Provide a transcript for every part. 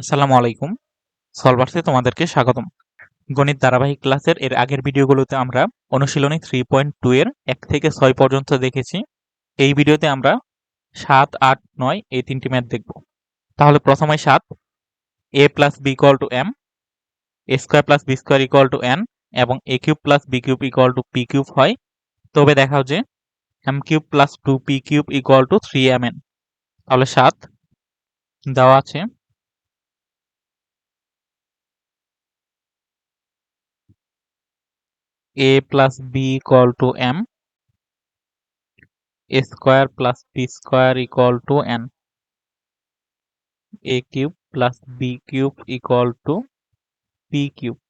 আসসালামু আলাইকুম। সলভার্সে তোমাদেরকে স্বাগতম। গণিত ধারাবাহিক ক্লাসের এর আগের ভিডিওগুলোতে আমরা অনুশীলনী থ্রি পয়েন্ট টু এর এক থেকে ছয় পর্যন্ত দেখেছি। এই ভিডিওতে আমরা সাত, আট, নয় এই তিনটি ম্যাথ দেখব। তাহলে প্রথমে সাত a plus b equal to m a square plus b square equal to n এবং a cube plus b cube equal to p cube হয়। তবে দেখাও যে m cube plus two p cube equal to three m n তাহলে সাত দেওয়া আছে। A plus b equal to m a square plus b square equal to n a cube plus b cube equal to p cube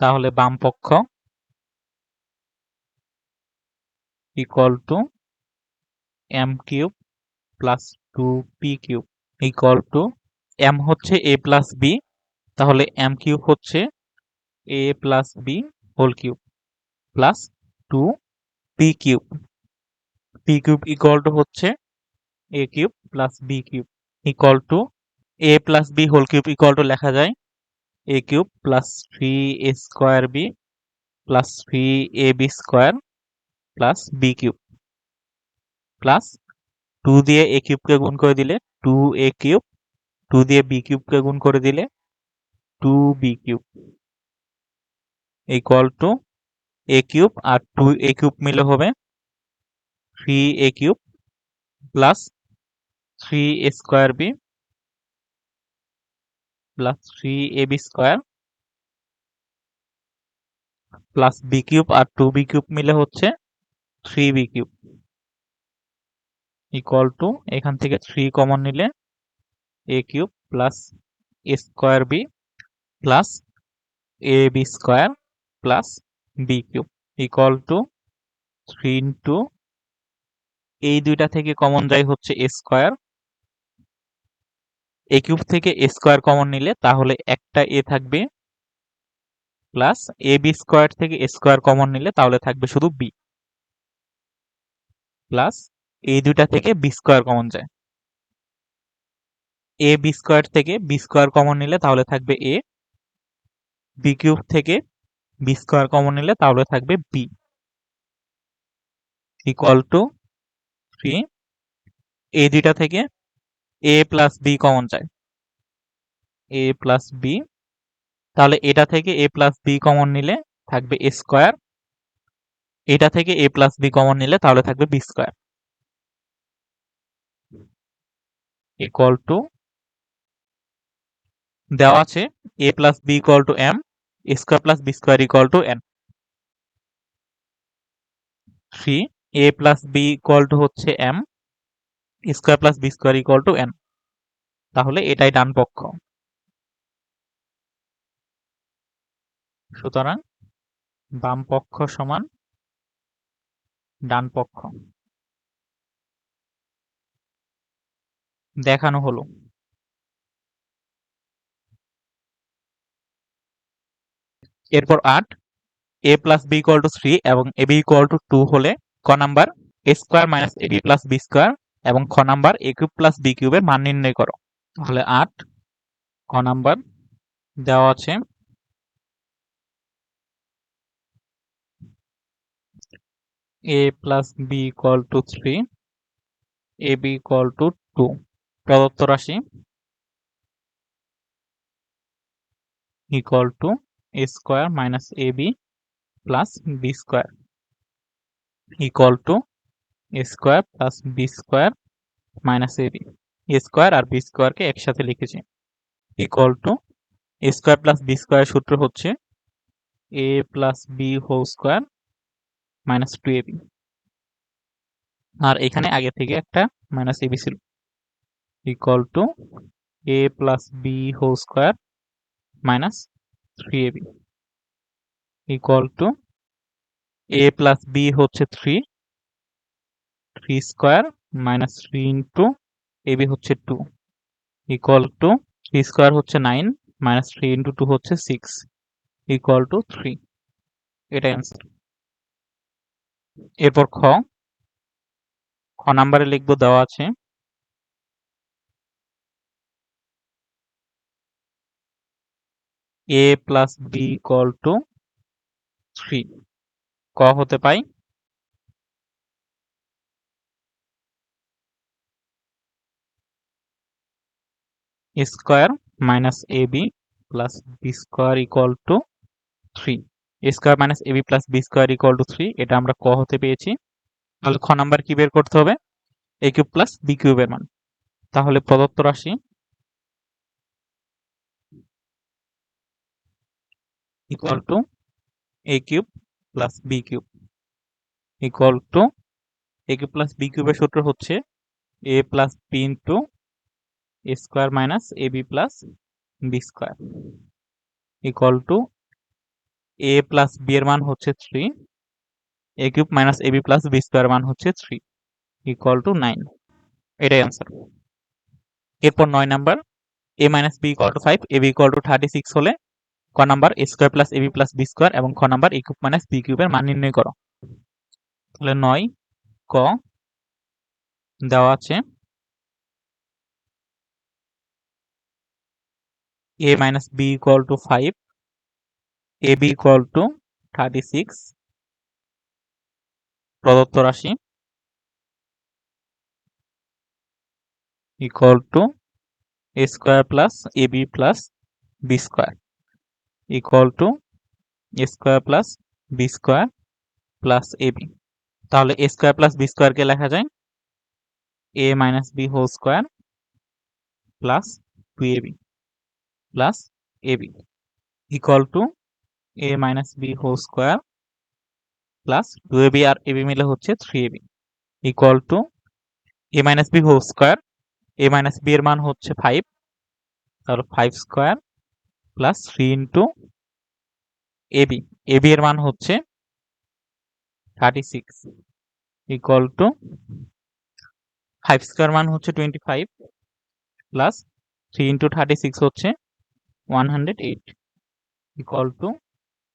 তাহলে বাম পক্ষ equal to m cube plus 2p cube equal to m হচ্ছে a plus b তাহলে m cube হচ্ছে a plus b whole cube plus two p cube p cube equal to হচ্ছে a cube plus b cube equal to a plus b whole cube equal to লেখা যায় a cube plus three a square b plus three a b square plus b cube plus two দিয়ে a কিউবকে গুণ করে দিলে two a cube two দিয়ে b কিউবকে গুণ করে দিলে two b cube equal to a cube R two a cube মিলে হবে three a cube plus three a square b plus three a b square plus b cube R two b cube মিলে হচ্ছে three b cube equal to এখান থেকে three common নিলে a cube plus a square b plus a b square plus b cube equal to three into এই দুইটা থেকে common যায় হচ্ছে এ স্কোয়ার এ কিউব থেকে এ স্কোয়ার কমন নিলে তাহলে একটা এ থাকবে প্লাস এ বি স্কোয়ার থেকে এ স্কোয়ার কমন নিলে তাহলে থাকবে শুধু বি প্লাস এই দুইটা থেকে বি স্কোয়ার কমন যায়। এ বি স্কোয়ার থেকে বি স্কোয়ার কমন নিলে তাহলে থাকবে এ বি কিউব থেকে বি স্কোয়ার কমন নিলে তাহলে থাকবে বি ইকুয়াল টু থ্রি এই দুইটা থেকে এ প্লাস বি কমন যায় এ প্লাস বি তাহলে এটা থেকে এ প্লাস বি কমন নিলে থাকবে এ স্কোয়ার এটা থেকে এ প্লাস বি কমন নিলে তাহলে থাকবে বি স্কোয়ার ইকুয়াল টু দেওয়া আছে a plus b equal to m square plus b square equal to n three, a plus b equal to হচ্ছে m, square plus b square equal to n. তাহলে এটাই ডান পক্ষ। সুতরাং বাম পক্ষ সমান ডান পক্ষ। দেখানো হলো। এরপর আট a plus b equal to three এবং a b equal to two হলে ক number a square minus a b plus b square এবং খ number a cube plus b কিউবের মান নির্ণয় করো। তাহলে আট, ক নাম্বার দেওয়া আছে। A plus b equal to three a b equal to two প্রদত্ত রাশি equal to a square minus a b plus b square equal to a square plus b square minus a b. A square R b স্কোয়ারকে একসাথে লিখেছি। Equal to a square plus b square সূত্র হচ্ছে a plus b whole square minus two ab আর এখানে আগে থেকে একটা minus AB ছিল। Equal to a plus b whole square minus three ab equal to a plus b হচ্ছে three three square minus three into ab হচ্ছে two equal to three square হচ্ছে nine minus three into two হচ্ছে six equal to three এটা answer এরপর খ খ নাম্বারে লিখব দেওয়া আছে a plus b equal to three ক হতে পাই? Square minus a b plus b square equal to three square minus a b plus b square equal to three এটা আমরা ক হতে পেয়েছি। তাহলে খ নাম্বার কি বের করতে হবে? এ কিউব প্লাস বি কিউবের মান। তাহলে প্রদত্ত রাশি equal to a cube plus b cube equal to a cube plus b কিউবের সূত্র হচ্ছে plus b into a square minus a b plus b square equal to a plus b এর মান হচ্ছে three a cube minus a b plus b square মান হচ্ছে three equal to nine এটাই answer এরপর নয় number a minus b equal to five a b equal to thirty six হলে ক number a square plus a b plus b square এবং খ number a cube minus b কিউবের মান নির্ণয় করো। তাহলে নয়, ক দেওয়া আছে। a minus b equal to 5 ab to to 36 প্রদত্ত রাশি equal to a square plus plus b b square equal to a square plus b square plus ab তাহলে a square plus b square কে লেখা যায় a minus b whole square plus 2ab plus ab equal to a minus b whole square plus 2ab R ab মিলে হচ্ছে 3ab equal to a minus b whole square a minus b এর মান হচ্ছে 5 তাহলে 5 square plus 3 into ab ab এর মান হচ্ছে 36 equal to 5 square মান হচ্ছে 25 প্লাস 3 ইনটু 36 হচ্ছে 108 ইকুয়াল টু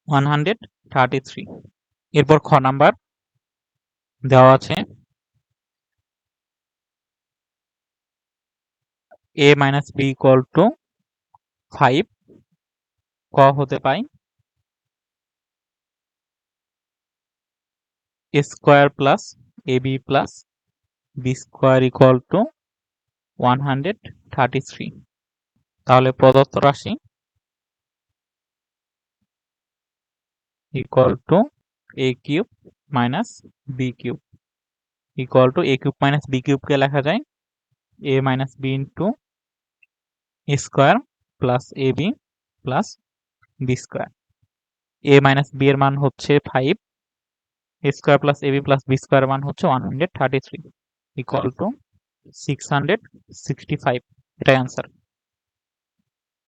133 এরপর খ নাম্বার দেওয়া আছে a minus b equal to five ক হতে পাই square plus a b plus b square equal to one hundred thirty three তাহলে প্রদত্ত রাশি equal to a cube minus b cube equal to a cube minus b cube কে লেখা যায় a minus b into a square plus ab plus b square a minus b এর মান হচ্ছে 5 a square plus ab plus b square এর মান হচ্ছে 133 equal to 665 এটাই answer